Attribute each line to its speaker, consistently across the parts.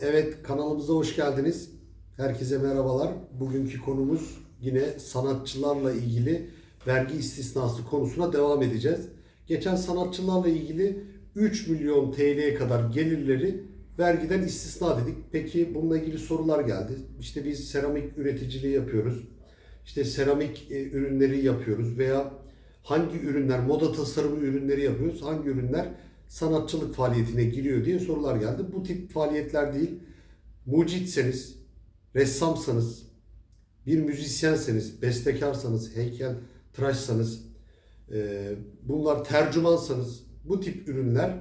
Speaker 1: Evet kanalımıza hoş geldiniz. Herkese merhabalar. Bugünkü konumuz yine sanatçılarla ilgili vergi istisnası konusuna devam edeceğiz. Geçen sanatçılarla ilgili 3 milyon TL'ye kadar gelirleri vergiden istisna dedik. Peki bununla ilgili sorular geldi. İşte biz seramik üreticiliği yapıyoruz. İşte seramik e, ürünleri yapıyoruz veya hangi ürünler, moda tasarımı ürünleri yapıyoruz, hangi ürünler sanatçılık faaliyetine giriyor diye sorular geldi. Bu tip faaliyetler değil, mucitseniz, ressamsanız, bir müzisyenseniz, bestekarsanız, heykel tıraşsanız, e, bunlar tercümansanız bu tip ürünler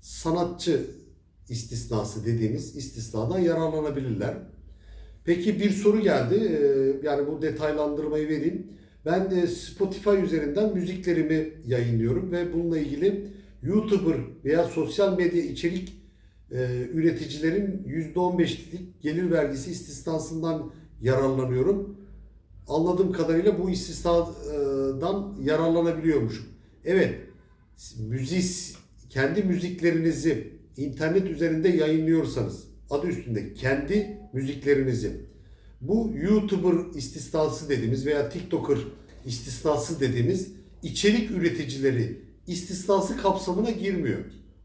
Speaker 1: sanatçı istisnası dediğimiz istisnadan yararlanabilirler. Peki bir soru geldi. Ee, Yani bu detaylandırmayı vereyim. Ben de Spotify üzerinden müziklerimi yayınlıyorum ve bununla ilgili YouTuber veya sosyal medya içerik e, üreticilerin %15'lik gelir vergisi istisnasından yararlanıyorum. Anladığım kadarıyla bu istisnadan yararlanabiliyormuşum. Evet, müzis kendi müziklerinizi internet üzerinde yayınlıyorsanız adı üstünde kendi müziklerinizi bu YouTuber istisnası dediğimiz veya TikToker istisnası dediğimiz içerik üreticileri istisnası kapsamına girmiyor.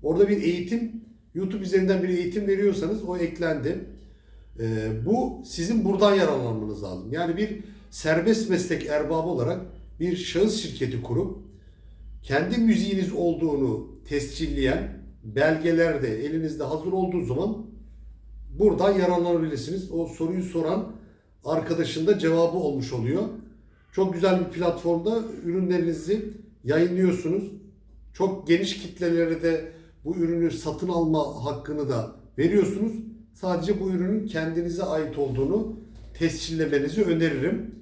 Speaker 1: Orada bir eğitim YouTube üzerinden bir eğitim veriyorsanız o eklendi. Ee, bu sizin buradan yararlanmanız lazım. Yani bir serbest meslek erbabı olarak bir şahıs şirketi kurup kendi müziğiniz olduğunu tescilleyen belgeler de elinizde hazır olduğu zaman buradan yararlanabilirsiniz. O soruyu soran arkadaşın da cevabı olmuş oluyor. Çok güzel bir platformda ürünlerinizi yayınlıyorsunuz. Çok geniş kitlelere de bu ürünü satın alma hakkını da veriyorsunuz. Sadece bu ürünün kendinize ait olduğunu tescillemenizi öneririm.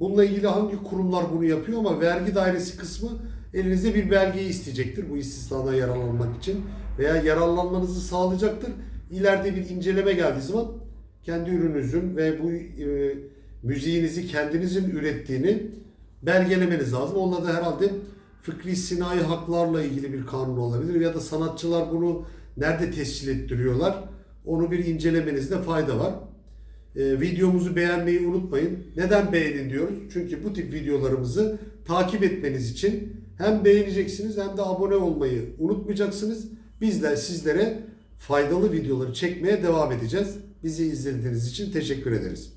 Speaker 1: Bununla ilgili hangi kurumlar bunu yapıyor ama vergi dairesi kısmı elinizde bir belgeyi isteyecektir bu istisnadan yararlanmak için veya yararlanmanızı sağlayacaktır. İleride bir inceleme geldiği zaman kendi ürününüzün ve bu e, müziğinizi kendinizin ürettiğini belgelemeniz lazım. Onunla da herhalde fıkri sinayi haklarla ilgili bir kanun olabilir ya da sanatçılar bunu nerede tescil ettiriyorlar onu bir incelemenizde fayda var. E, videomuzu beğenmeyi unutmayın. Neden beğenin diyoruz? Çünkü bu tip videolarımızı takip etmeniz için hem beğeneceksiniz hem de abone olmayı unutmayacaksınız. Biz de sizlere faydalı videoları çekmeye devam edeceğiz. Bizi izlediğiniz için teşekkür ederiz.